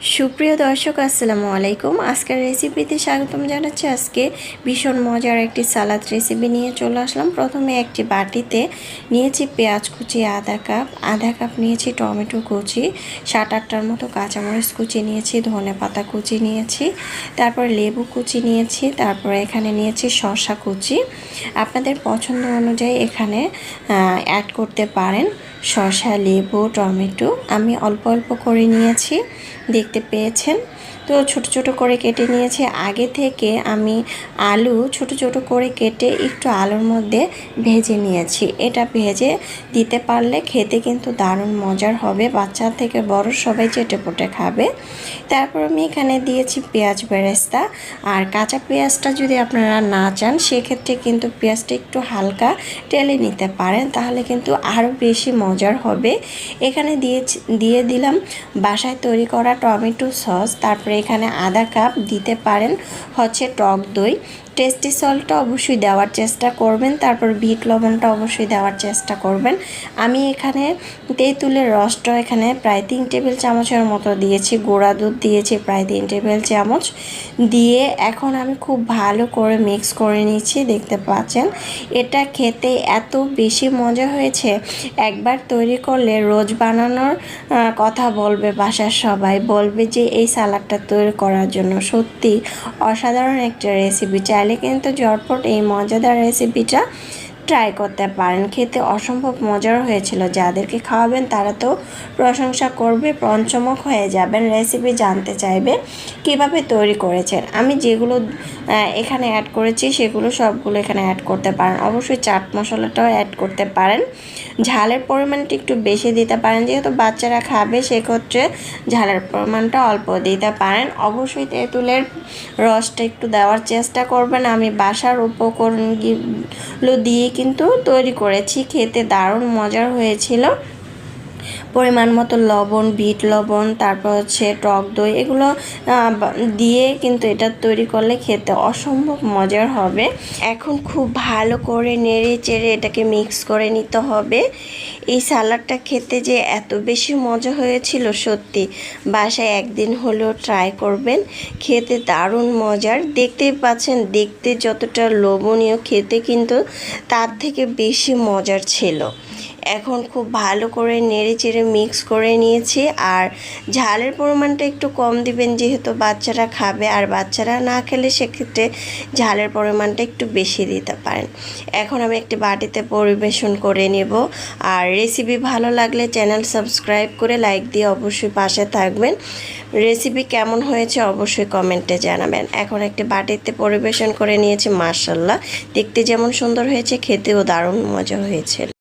সুপ্রিয় দর্শক, আসসালামু আলাইকুম। আজকের রেসিপিতে স্বাগতম জানাচ্ছি। আজকে ভীষণ মজার একটি সালাদ রেসিপি নিয়ে চলে আসলাম। প্রথমে একটি বাটিতে নিয়েছি পেঁয়াজ কুচি আধা কাপ। আধা কাপ নিয়েছি টমেটো কুচি। সাত আটটার মতো কাঁচামরিচ কুচি নিয়েছি, ধনে পাতা কুচি নিয়েছি। তারপর লেবু কুচি নিয়েছি। তারপর এখানে নিয়েছি শসা কুচি। আপনাদের পছন্দ অনুযায়ী এখানে অ্যাড করতে পারেন। শসা, লেবু, টমেটো আমি অল্প অল্প করে নিয়েছি। দেখতে পেয়েছেন। তো ছোট ছোট করে কেটে নিয়েছি। আগে থেকে আমি আলু ছোট ছোট করে কেটে একটু আলুর মধ্যে ভেজে নিয়েছি। এটা ভেজে দিতে পারলে খেতে কিন্তু দারুণ মজার হবে। বাচ্চা থেকে বড় সবাই চেটে পুটে খাবে। তারপর আমি এখানে দিয়েছি পেঁয়াজ বেরেস্তা। আর কাঁচা পেঁয়াজটা যদি আপনারা না চান, সেক্ষেত্রে কিন্তু পেঁয়াজটা একটু হালকা টেলে নিতে পারেন, তাহলে কিন্তু আরও বেশি মজার হবে। এখানে দিয়ে দিয়ে দিলাম বাসায় তৈরি করা টমেটো সস, তারপরে এখানে আধা কাপ দিতে পারেন হচ্ছে টক দই। টেস্টি সল্টটা অবশ্যই দেওয়ার চেষ্টা করবেন, তারপর বিট লবণটা অবশ্যই দেওয়ার চেষ্টা করবেন। আমি এখানে তেঁতুলের রসটা এখানে প্রায় তিন টেবিল চামচের মতো দিয়েছি, গুঁড়া দুধ দিয়েছি প্রায় তিন টেবিল চামচ। দিয়ে এখন আমি খুব ভালো করে মিক্স করে নিচ্ছি, দেখতে পাচ্ছেন? এটা খেতে এত বেশি মজা হয়েছে, একবার তৈরি করলে রোজ বানানোর কথা বলবে বাসার সবাই, বলবে যে এই সালাডটা তৈরি করার জন্য সত্যি অসাধারণ একটা রেসিপি চাইলে চাইলে কিন্তু ঝটপট এই মজাদার রেসিপিটা ট্রাই করতে পারেন। খেতে অসম্ভব মজার হয়েছিল। যাদেরকে খাওয়াবেন তারা তো প্রশংসা করবে পঞ্চমক হয়ে যাবেন। রেসিপি জানতে চাইবে কীভাবে তৈরি করেছেন। আমি যেগুলো এখানে অ্যাড করেছি, সেগুলো সবগুলো এখানে অ্যাড করতে পারেন। অবশ্যই চাট মশলাটাও অ্যাড করতে পারেন। ঝালের পরিমাণটা একটু বেশি দিতে পারেন। যেহেতু বাচ্চারা খাবে, সেক্ষেত্রে ঝালের পরিমাণটা অল্প দিতে পারেন। অবশ্যই তেঁতুলের রসটা একটু দেওয়ার চেষ্টা করবেন। আমি বাসার উপকরণগুলো দিয়ে কিন্তু তৈরি করেছি। খেতে দারুণ মজার হয়েছিল। পরিমাণ মতো লবণ, বিট লবণ, তারপর হচ্ছে টক দই, এগুলো দিয়ে কিন্তু এটা তৈরি করলে খেতে অসম্ভব মজার হবে। এখন খুব ভালো করে নেড়ে চেড়ে এটাকে মিক্স করে নিতে হবে। এই সালাডটা খেতে যে এত বেশি মজা হয়েছিল সত্যি। বাসায় একদিন হলেও ট্রাই করবেন, খেতে দারুণ মজার। দেখতেই পাচ্ছেন, দেখতে যতটা লোভনীয় খেতে কিন্তু তার থেকে বেশি মজার ছিল। এখন খুব ভালো করে নেড়ে চেড়ে মিক্স করে নিয়েছি। আর ঝালের পরিমাণটা একটু কম দিবেন যেহেতু বাচ্চারা খাবে। আর বাচ্চারা না খেলে সেক্ষেত্রে ঝালের পরিমাণটা একটু বেশি দিতে পারেন। এখন আমি একটি বাটিতে পরিবেশন করে নেব। আর রেসিপি ভালো লাগলে চ্যানেল সাবস্ক্রাইব করে লাইক দিয়ে অবশ্যই পাশে থাকবেন। রেসিপি কেমন হয়েছে অবশ্যই কমেন্টে জানাবেন। এখন একটি বাটিতে পরিবেশন করে নিয়েছি মার্শাল্লাহ দেখতে যেমন সুন্দর হয়েছে, খেতেও দারুণ মজা হয়েছে।